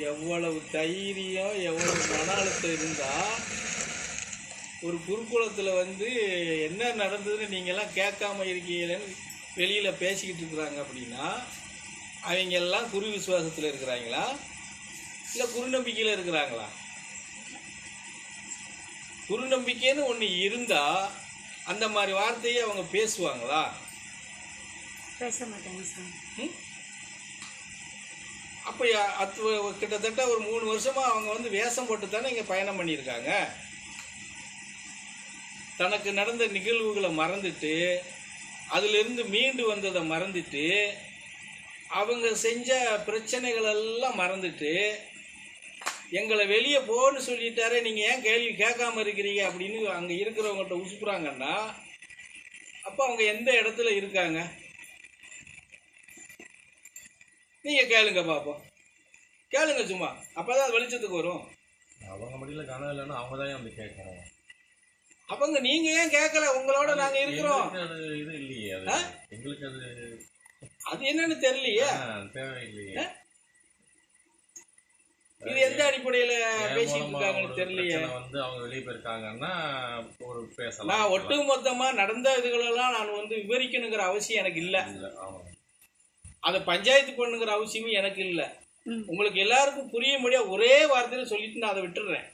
எவ்வளவு தைரியம் எவ்வளவு மன அழுத்தம் இருந்தால் ஒரு குருகுலத்தில் வந்து என்ன நடந்ததுன்னு நீங்கள்லாம் கேட்காம இருக்கீங்களேன்னு வெளியில் பேசிக்கிட்டு இருக்கிறாங்க அப்படின்னா அவங்க எல்லாம் குரு விசுவாசத்தில் இருக்கிறாங்களா? இல்லை குரு நம்பிக்கையில் இருக்கிறாங்களா? குரு நம்பிக்கைன்னு ஒன்று இருந்தால் அந்த மாதிரி வார்த்தையை அவங்க பேசுவாங்களா? பேச மாட்டாங்க சார். ம்? அப்போ அத் கிட்டத்தட்ட ஒரு மூணு வருஷமாக அவங்க வந்து வேஷம் போட்டு தானே இங்கே பயணம் பண்ணியிருக்காங்க. தனக்கு நடந்த நிகழ்வுகளை மறந்துட்டு அதிலிருந்து மீண்டு வந்ததை மறந்துட்டு அவங்க செஞ்ச பிரச்சனைகள் எல்லாம் மறந்துட்டு எங்களை வெளியே போன்னு சொல்லிட்டாரே நீங்கள் ஏன் கேள்வி கேட்காம இருக்கிறீங்க அப்படின்னு அங்கே இருக்கிறவங்கள்ட்ட உசுப்புறாங்கன்னா அப்போ அவங்க எந்த இடத்துல இருக்காங்க? நீங்க கேளுங்க பாப்போம். கேளுங்க சும்மா. அப்பதான் வெளிச்சத்துக்கு வரும். அவங்க முடியல கனவு இல்லைன்னா அவங்க தான் அப்படி கேட்கறோம் அவங்க நீங்க ஏன் கேட்கல? உங்களோட நாங்க இருக்கிறோம். இது இல்லையே? எங்களுக்கு அது அது என்னன்னு தெரியலையே. தேவையில்லையே. இது எந்த அடிப்படையில பேசிட்டு தெரியலையே. வந்து அவங்க வெளியே போயிருக்காங்கன்னா ஒரு பேசலாம். நான் ஒட்டு மொத்தமா நடந்த இதுகளெல்லாம் நான் வந்து விவரிக்கணுங்கிற அவசியம் எனக்கு இல்ல. அதை பஞ்சாயத்து பண்ணுங்கிற அவசியமும் எனக்கு இல்ல. உங்களுக்கு எல்லாருக்கும் புரியும்படியா ஒரே வார்த்தையில சொல்லிட்டு நான் அதை விட்டுடுறேன்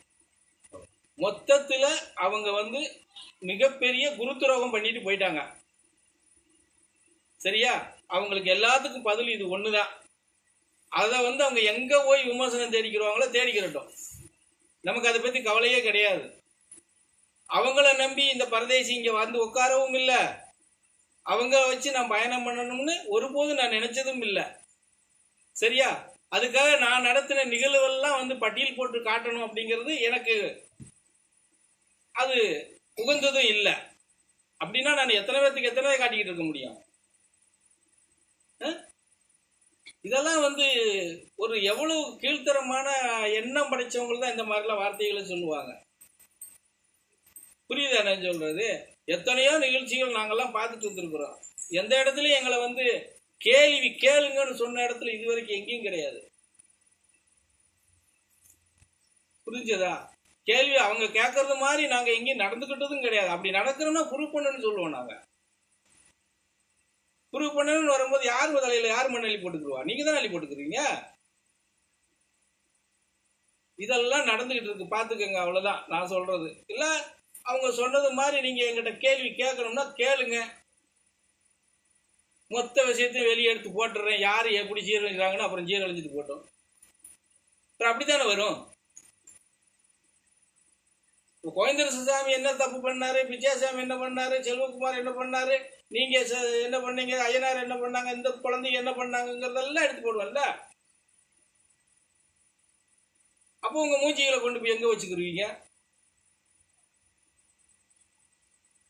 மொத்தத்துல அவங்க வந்து மிகப்பெரிய குருத்துரோகம் பண்ணிட்டு போயிட்டாங்க. சரியா? அவங்களுக்கு எல்லாத்துக்கும் பதில் இது ஒண்ணுதான். அதை வந்து அவங்க எங்க போய் விமர்சனம் தேடிக்கிறாங்களோ தேடிக்கிறட்டும். நமக்கு அதை பத்தி கவலையே கிடையாது. அவங்கள நம்பி இந்த பரதேசி இங்க வந்து உட்காரவும் இல்லை. அவங்க வச்சு நான் பயணம் பண்ணணும்னு ஒருபோதும் நான் நினைச்சதும் இல்லை. சரியா? அதுக்காக நான் நடத்தின நிகழ்வுகள்லாம் வந்து பட்டியல் போட்டு காட்டணும் அப்படிங்கிறது எனக்கு அது உகந்ததும் இல்லை. அப்படின்னா நான் எத்தனை பேர்த்துக்கு எத்தனை பேர் காட்டிக்கிட்டு இருக்க முடியும்? இதெல்லாம் வந்து ஒரு எவ்வளவு கீழ்த்தரமான எண்ணம் படைச்சவங்க தான் இந்த மாதிரிலாம் வார்த்தைகளை சொல்லுவாங்க. புரியுதா நான் சொல்றது? எத்தனையோ நிகழ்ச்சிகள் நாங்கள்லாம் பார்த்துட்டு வந்துருக்குறோம் எந்த இடத்துலயும் எங்களை வந்து கேள்வி கேளுங்கன்னு சொன்ன இடத்துல இது வரைக்கும் எங்கேயும் கிடையாது. புரிஞ்சதா? கேள்வி அவங்க கேட்கறது மாதிரி நாங்க எங்கேயும் நடந்துக்கிட்டதும் கிடையாது. அப்படி நடக்கிறோம்னா ப்ரூவ் பண்ணுன்னு சொல்லுவோம் நாங்க. ப்ரூவ் பண்ணணும்னு வரும்போது யார் தலையில யார் மண் போட்டுக்குருவா? நீங்க தான் அள்ளி போட்டுக்கிறீங்க இதெல்லாம் நடந்துகிட்டு இருக்கு. பாத்துக்கங்க அவ்வளவுதான். நான் சொல்றது. இல்ல அவங்க சொன்னது மாதிரி நீங்க எங்கிட்ட கேள்வி கேட்கணும்னா கேளுங்க. மொத்த விஷயத்தையும் வெளியே எடுத்து போட்டுறேன். யார் எப்படி ஜீரணிக்கிறாங்கன்னு அப்புறம் ஜீரழிஞ்சிட்டு போட்டோம். அப்புறம் அப்படித்தானே வரும்? இப்போ கோயந்தரசாமி என்ன தப்பு பண்ணாரு? பிச்சாசாமி என்ன பண்ணாரு? செல்வகுமார் என்ன பண்ணாரு? நீங்க ச- என்ன பண்ணீங்க? ஐயனார் என்ன பண்ணாங்க? இந்த குழந்தைங்க என்ன பண்ணாங்கங்கிறதெல்லாம் எடுத்து போடுவல்ல அப்போ உங்க மூஞ்சிகளை கொண்டு போய் எங்க வச்சுக்கிருவீங்க?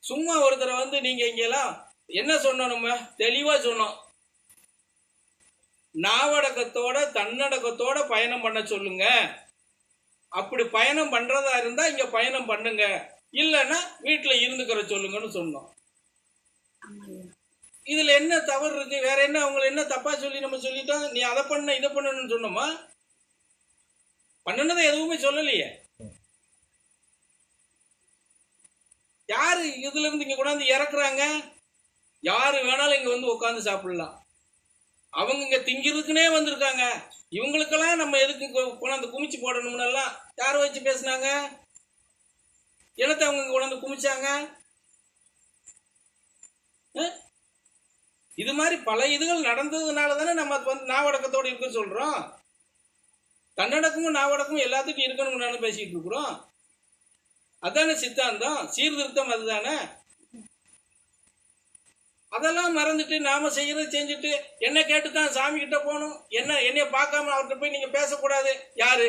சும்மா ஒருத்தரை வந்து நீங்க இங்கெல்லாம் என்ன சொன்னோம் நம்ம தெளிவா சொன்னோம். நாவடக்கத்தோட தன்னடக்கத்தோட பயணம் பண்ண சொல்லுங்க. அப்படி பயணம் பண்றதா இருந்தா இங்க பயணம் பண்ணுங்க. இல்லைன்னா வீட்டுல இருந்துக்கிற சொல்லுங்கன்னு சொன்னோம். இதுல என்ன தவறு இருக்கு? வேற என்ன? அவங்கள என்ன தப்பா சொல்லி நம்ம சொல்லிட்டோம்? நீ அதை பண்ண இதை பண்ணணும்னு சொன்னோமா? பண்ணுனதை எதுவுமே சொல்லலையே. யாரு இதுல இருந்து இங்க கொண்டாந்து இறக்குறாங்க? யாரு வேணாலும் இங்க வந்து உட்காந்து சாப்பிடலாம். அவங்க இங்க திங்கிறதுக்குனே வந்திருக்காங்க. இவங்களுக்கெல்லாம் நம்ம எதுக்கு கொண்டாந்து குமிச்சு போடணும்னு எல்லாம் யார் வச்சு பேசுனாங்க? என்னத்தை அவங்க இங்க கொண்டாந்து குமிச்சாங்க? இது மாதிரி பல இதுகள் நடந்ததுனால தானே நம்ம அது வந்து நாவடக்கத்தோடு இருக்குன்னு சொல்றோம். தன்னடக்கமும் நாவடக்கமும் எல்லாத்துக்கும் இருக்கணும்னு பேசிட்டு இருக்கிறோம். அதானே சித்தாந்தம்? சீர்திருத்தம் அதுதானே? அதெல்லாம் மறந்துட்டு நாம செய்யறது செஞ்சுட்டு என்ன கேட்டு தான் சாமி கிட்ட போகணும். என்ன என்னைய பார்க்காம அவர்கிட்ட போய் நீங்க பேசக்கூடாது. யாரு?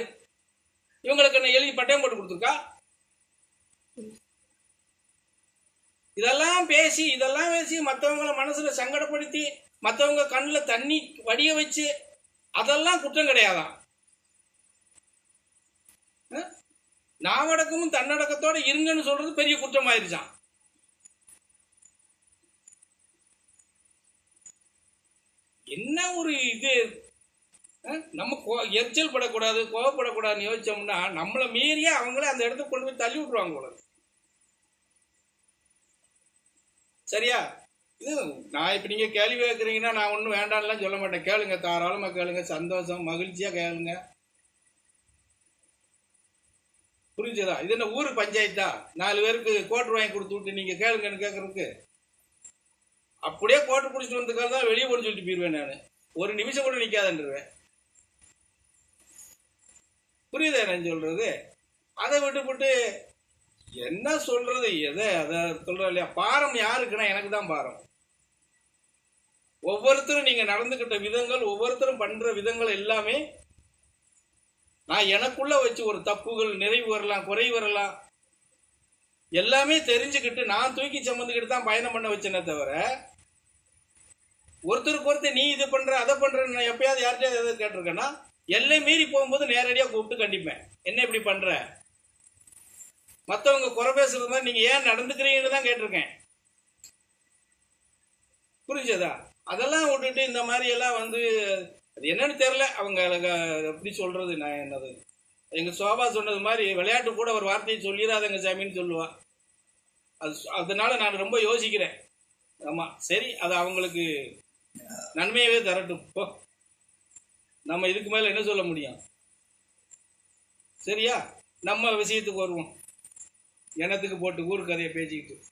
இவங்களுக்கு என்ன எழுதி பட்டயம் போட்டு கொடுத்துருக்கா? இதெல்லாம் பேசி இதெல்லாம் பேசி மற்றவங்கள மனசுல சங்கடப்படுத்தி மற்றவங்க கண்ணில் தண்ணி வடிய வச்சு அதெல்லாம் குற்றம் கிடையாதான். நாவடக்கமும் தன்னடக்கத்தோட இருங்கன்னு சொல்றது பெரிய குற்றம் ஆயிருச்சான் என்ன ஒரு இது? நம்ம கோ எரிச்சல் படக்கூடாது கோவப்படக்கூடாதுன்னு யோசிச்சோம்னா நம்மளை மீறியே அவங்களே அந்த இடத்துக்கு கொண்டு போய் தள்ளி விட்டுருவாங்க போல சரியா? இது நான் இப்போ நீங்கள் கேள்வி கேட்குறீங்கன்னா நான் ஒன்றும் வேண்டாம்லாம் சொல்ல மாட்டேன். கேளுங்க தாராளமாக கேளுங்க. சந்தோஷம் மகிழ்ச்சியாக கேளுங்க. புரிஞ்சதா? இது என்ன ஊர் பஞ்சாயத்தா? நாலு பேருக்கு கோட்டு வாங்கி கொடுத்து விட்டு நீங்கள் கேளுங்கன்னு கேட்குறதுக்கு அப்படியே கோட்டு பிடிச்சிட்டு வந்ததுக்காக தான் வெளியே போட சொல்லிட்டு போயிடுவேன் நான். ஒரு நிமிஷம் கூட நிற்காதன்றுவேன் புரியுதா நான் சொல்றது? அதை விட்டுப்பட்டு என்ன சொல்றது? எதை அதை சொல்ற இல்லையா? பாரம் யாருக்குன்னா எனக்கு தான் பாரம். ஒவ்வொருத்தரும் நீங்க நடந்துகிட்ட விதங்கள் ஒவ்வொருத்தரும் பண்ற விதங்கள் எல்லாமே நான் எனக்குள்ள வச்சு ஒரு தப்புகள் நிறைவு வரலாம் குறை வரலாம். எல்லாமே தெரிஞ்சுக்கிட்டு நான் தூக்கி சம்மந்துக்கிட்டு தான் பயணம் பண்ண வச்சேனே தவிர ஒருத்தருக்கு ஒருத்தர் நீ இது பண்ற அதை பண்றன்னு நான் எப்பயாவது யார்கிட்டயாவது எதாவது கேட்டிருக்கேன்னா எல்லை மீறி போகும்போது நேரடியாக கூப்பிட்டு கண்டிப்பேன். என்ன இப்படி பண்ற? மற்றவங்க குறை பேசுறது மாதிரி நீங்க ஏன் நடந்துக்கிறீங்கன்னு தான் கேட்டிருக்கேன். புரிஞ்சதா? அதெல்லாம் விட்டுட்டு இந்த மாதிரி எல்லாம் வந்து அது என்னன்னு தெரில அவங்க எப்படி சொல்கிறது நான் என்னது? எங்கள் சோபா சொன்னது மாதிரி விளையாட்டு கூட ஒரு வார்த்தையை சொல்லிடாதங்க சாமின்னு சொல்லுவாள் அது அதனால நான் ரொம்ப யோசிக்கிறேன். ஆமாம் சரி அது அவங்களுக்கு நன்மையவே தரட்டும். போ. நம்ம இதுக்கு மேலே என்ன சொல்ல முடியும்? சரியா? நம்ம விஷயத்துக்கு வருவோம். எனத்துக்கு போட்டு ஊர் கதையை பேசிக்கிட்டு